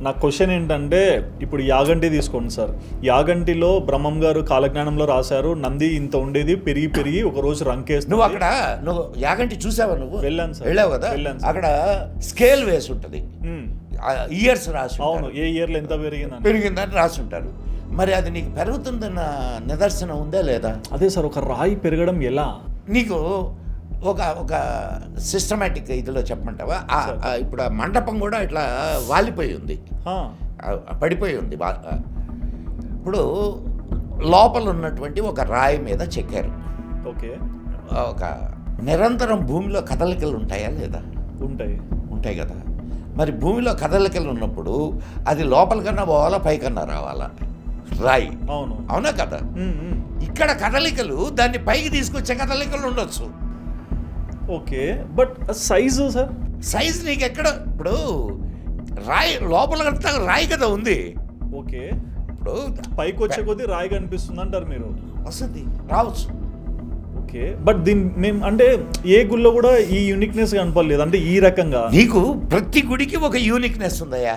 నా క్వశ్చన్ ఏంటంటే ఇప్పుడు యాగంటి తీసుకోండి సార్. యాగంటిలో బ్రహ్మం గారు కాలజ్ఞానంలో రాశారు. నంది ఇంత ఉండేది పెరిగి పెరిగి ఒక రోజు రంకేస్తుంది నువ్వు అక్కడ నువ్వు యాగంటి చూసావా నువ్వు? వెళ్ళాను సార్. వెళ్ళావు కదా? వెళ్ళాను. అక్కడ స్కేల్ వేసి ఉంటుంది. ఇయర్స్ రాసి అవును. ఏ ఇయర్లో ఎంత పెరిగిందని. పెరిగిందని రాసి ఉంటారు. మరి అది నీకు పెరుగుతుందన్న నిదర్శనం ఉందా లేదా? అదే సార్ ఒక రాయి పెరగడం ఎలా? నీకు ఒక ఒక సిస్టమేటిక్ ఇదిలో చెప్పమంటావా? ఇప్పుడు ఆ మండపం కూడా ఇట్లా వాలిపోయి ఉంది. పడిపోయి ఉంది. ఇప్పుడు లోపల ఉన్నటువంటి ఒక రాయి మీద చెక్కారు. ఓకే. ఒక నిరంతరం భూమిలో కదలికలు ఉంటాయా లేదా? ఉంటాయి. ఉంటాయి కదా. మరి భూమిలో కదలికలు ఉన్నప్పుడు అది లోపలికన్నా పోవాలా పైకన్నా రావాలా? రాయి. అవును. అవునా కదా. ఇక్కడ కదలికలు దాన్ని పైకి తీసుకొచ్చే కదలికలు ఉండొచ్చు. Okay but size sir? Size నీకు ఎక్కడ ఇప్పుడు రాయి లోపల అంతా రాయి కదా ఉంది. ఓకే. ఇప్పుడు పైకి వచ్చే కొద్దీ రాయి కనిపిస్తుంది అంటారు మీరు. వస్తుంది రావచ్చు. ఓకే బట్ దీని మేము అంటే ఏ గుళ్ళో కూడా ఈ యూనిక్నెస్ కనపడలేదు. అంటే ఈ రకంగా. నీకు ప్రతి గుడికి ఒక యూనిక్నెస్ ఉందయ్యా.